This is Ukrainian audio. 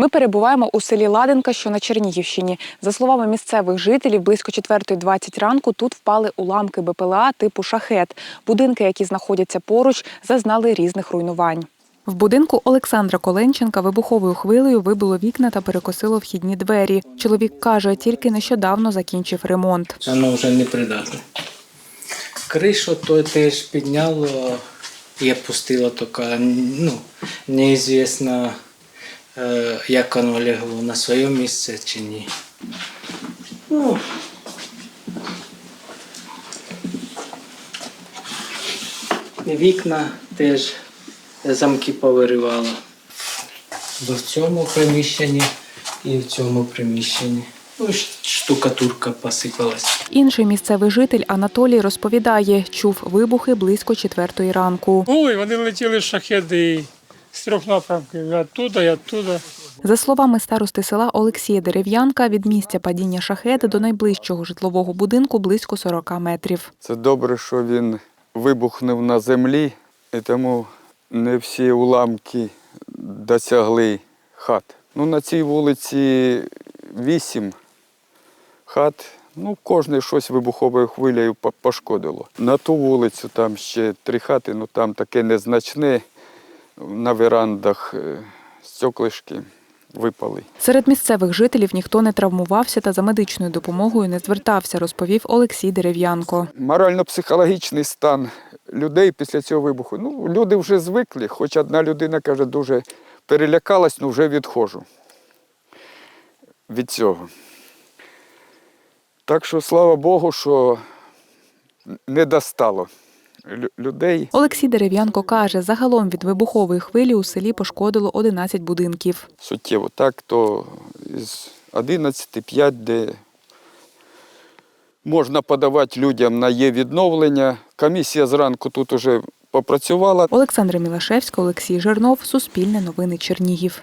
Ми перебуваємо у селі Ладенка, що на Чернігівщині. За словами місцевих жителів, близько 4.20 ранку тут впали уламки БПЛА типу шахет. Будинки, які знаходяться поруч, зазнали різних руйнувань. В будинку Олександра Коленченка вибуховою хвилею вибило вікна та перекосило вхідні двері. Чоловік каже, тільки нещодавно закінчив ремонт. Воно вже не придатне. Кришу то теж підняло і опустило тільки, ну, неізвісно, е, як воно лягло на своє місце чи ні. Ну, вікна теж замки повиривало. Бо в цьому приміщенні і в цьому приміщенні. Ну, штукатурка посипалась. Інший місцевий житель Анатолій розповідає, чув вибухи близько четвертої ранку. Були, вони летіли шахеди з трьох напрямків, і оттуда, і оттуда. За словами старости села Олексія Дерев'янка, від місця падіння шахеди до найближчого житлового будинку близько 40 метрів. Це добре, що він вибухнув на землі, і тому не всі уламки досягли хат. Ну, на цій вулиці вісім хат. Ну, кожне щось вибуховою хвилею пошкодило. На ту вулицю там ще три хати, ну там таке незначне. На верандах е, стеклишки випали. Серед місцевих жителів ніхто не травмувався та за медичною допомогою не звертався, розповів Олексій Дерев'янко. Морально-психологічний стан людей після цього вибуху. Ну, люди вже звикли, хоч одна людина каже, дуже перелякалась, ну вже відходжу від цього. Так що, слава Богу, що не достало людей. Олексій Дерев'янко каже, загалом від вибухової хвилі у селі пошкодило 11 будинків. суттєво. Так, то з 11 5, де можна подавати людям на є відновлення. Комісія зранку тут уже попрацювала. Олександра Мілашевська, Олексій Жернов, Суспільне новини Чернігів.